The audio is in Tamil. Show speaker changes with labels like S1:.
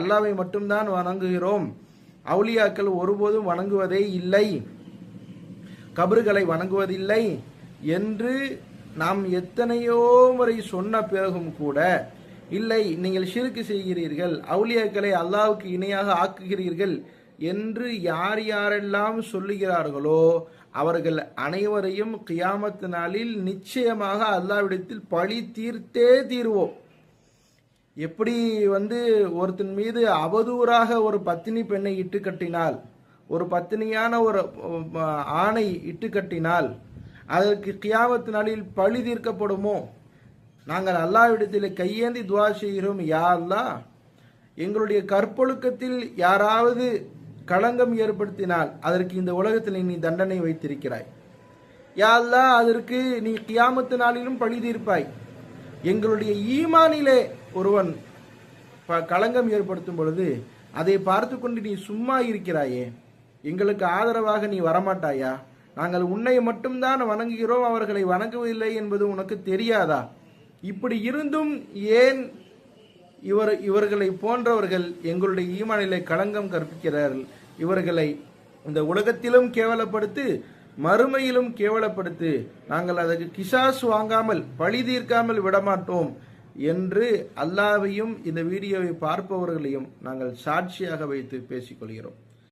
S1: அல்லாவை மட்டும்தான் வணங்குகிறோம். அவுளியாக்கள் ஒருபோதும் வணங்குவதே இல்லை. கபறுகளை வணங்குவதில்லை என்று நாம் எத்தனையோ முறை சொன்ன பிறகும் கூட இல்லை நீங்கள் சிறுக்கு செய்கிறீர்கள் அவுளியாக்களை அல்லாவுக்கு இணையாக ஆக்குகிறீர்கள் என்று யார் யாரெல்லாம் சொல்லுகிறார்களோ அவர்கள் அனைவரையும் கியாமத்து நாளில் நிச்சயமாக அல்லாவிடத்தில் பழி தீர்த்தே தீர்வோம். எப்படி வந்து ஒருத்தன் மீது அவதூறாக ஒரு பத்தினி பெண்ணை இட்டு கட்டினால் ஒரு பத்தினியான ஒரு ஆணை இட்டு கட்டினால் அதற்கு கியாமத்து நாளில் பழி தீர்க்கப்படுமோ? நாங்கள் அல்லாவிடத்தில் கையேந்தி துவா செய்கிறோம் யா எங்களுடைய கற்பொழுக்கத்தில் யாராவது களங்கம் ஏற்படுத்தினால் அதற்கு இந்த உலகத்தில் நீ தண்டனை வைத்திருக்கிறாய். யா அதற்கு நீ கியாமத்து நாளிலும் பழி தீர்ப்பாய். எங்களுடைய ஈமானிலே ஒருவன் ப- களங்கம் ஏற்படுத்தும் பொழுது அதை பார்த்து கொண்டு நீ சும்மா இருக்கிறாயே. எங்களுக்கு ஆதரவாக நீ வரமாட்டாயா? நாங்கள் உன்னை மட்டும்தான் வணங்குகிறோம் அவர்களை வணங்குவதில்லை என்பது உனக்கு தெரியாதா? இப்படி இருந்தும் ஏன் இவர் இவர்களை போன்றவர்கள் எங்களுடைய ஈமானிலே களங்கம் கற்பிக்கிறார்கள்? இவர்களை இந்த உலகத்திலும் கேவலப்படுத்து மறுமையிலும் கேவலப்படுத்து நாங்கள் அதற்கு கிசாஸ் வாங்காமல் பழி தீர்க்காமல் விடமாட்டோம். என்று அல்லாவையும் இந்த வீடியோவை பார்ப்பவர்களையும் நாங்கள் சாட்சியாக வைத்து பேசிக்கொள்கிறோம்.